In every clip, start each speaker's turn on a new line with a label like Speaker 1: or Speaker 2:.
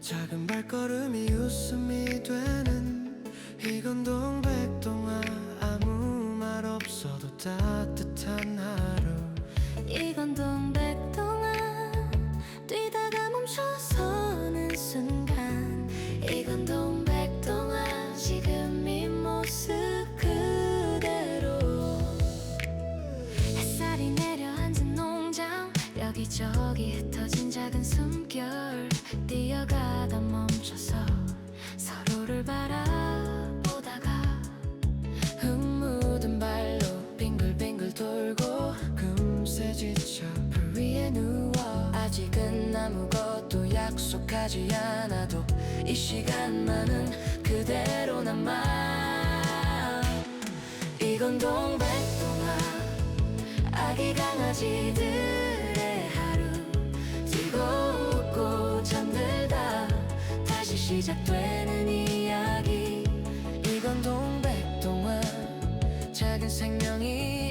Speaker 1: 작은 발걸음이 웃음이 되는 이 건 동 백동화. 아무 말 없어도 따뜻한 하루.
Speaker 2: 이 건 동 백동화. 뛰다가 멈춰서는 순간. 이 건 동 백동화. 지금 이 모습 그대로. 햇살이 내려앉은 농장. 여기저기 흩어진 작은 숨결
Speaker 1: 약속하지 않아도 이 시간만은 그대로 남아. 이건 동백동화 아기 강아지들의 하루. 뛰고 웃고 잠들다 다시 시작되는 이야기. 이건 동백동화 작은 생명이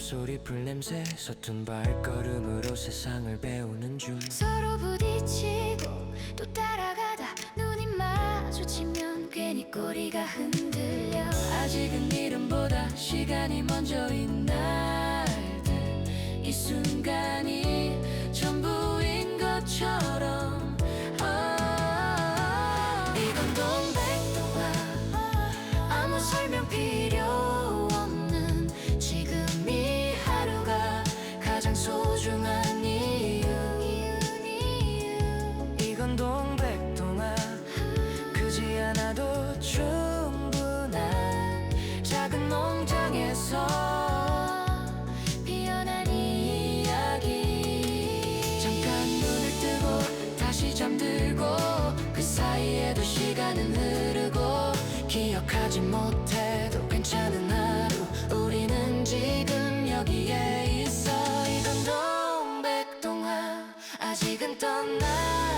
Speaker 1: 바람소리 풀냄새 서툰 발걸음으로 세상을 배우는 중.
Speaker 2: 서로 부딪히고 또 따라가다 눈이 마주치면 괜히 꼬리가 흔들려.
Speaker 1: 아직은 이름보다 시간이 먼저인 날 love